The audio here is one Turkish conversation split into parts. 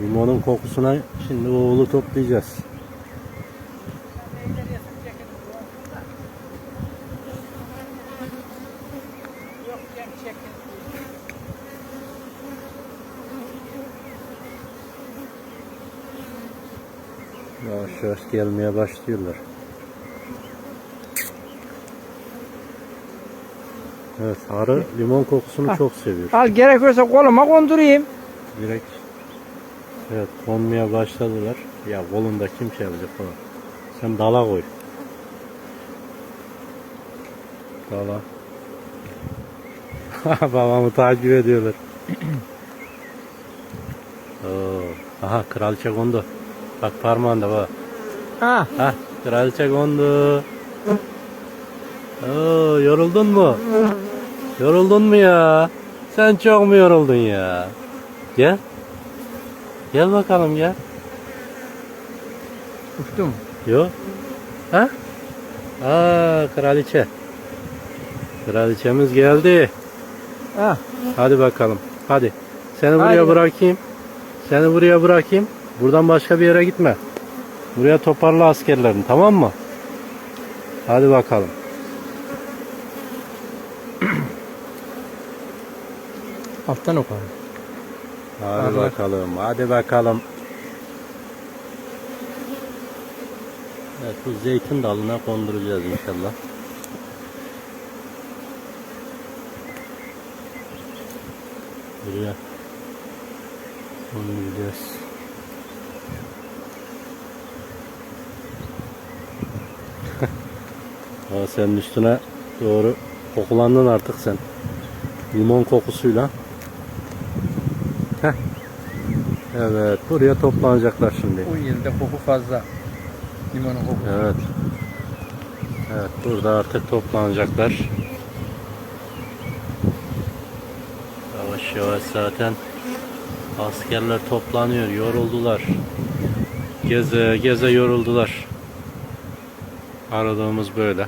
Limonun kokusuna şimdi oğlu toplayacağız. Yavaş yavaş gelmeye başlıyorlar. Evet, arı limon kokusunu Ha. çok seviyor. Al gerekirse koluma kondurayım. Direkt evet konmaya başladılar. Ya kolunda kim şey yapacak falan. Sen dala koy. Dala. Babamı takip ediyorlar. Oo. Aha kraliçe kondu. Bak parmağında bak. Ha. Ha kraliçe kondu. Oo, yoruldun mu? Yoruldun mu ya? Sen çok mu yoruldun ya? Gel. Gel bakalım gel. Uçtum. Yo. Ha? Aa kraliçe. Kraliçemiz geldi. Ha. Hadi bakalım. Hadi. Seni buraya Hadi. bırakayım. Seni buraya bırakayım. Buradan başka bir yere gitme. Buraya toparla askerlerini tamam mı? Hadi bakalım. Alttan okalım. Hadi Hadi. bakalım. Hadi bakalım. Evet bu zeytin dalına konduracağız inşallah. Buraya konduracağız. Aa, senin üstüne doğru kokulandın artık sen. Limon kokusuyla. Heh. Evet, buraya toplanacaklar şimdi. O yerde koku fazla. Limonun kokusu. Evet. Evet, burada artık toplanacaklar. Yavaş yavaş zaten askerler toplanıyor, yoruldular. Geze geze yoruldular. Aradığımız böyle.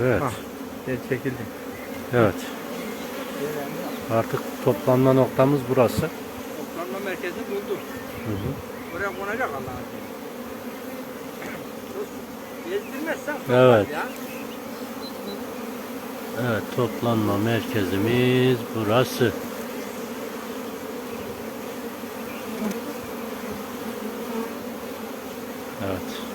Evet. Ah. Gel çekildi. Evet. Artık toplanma noktamız burası. Toplanma merkezi bulduk. Hı hı. Buraya konacak Allah'ın Gezdirmezsen Evet. Ya. Evet toplanma merkezimiz burası. Evet.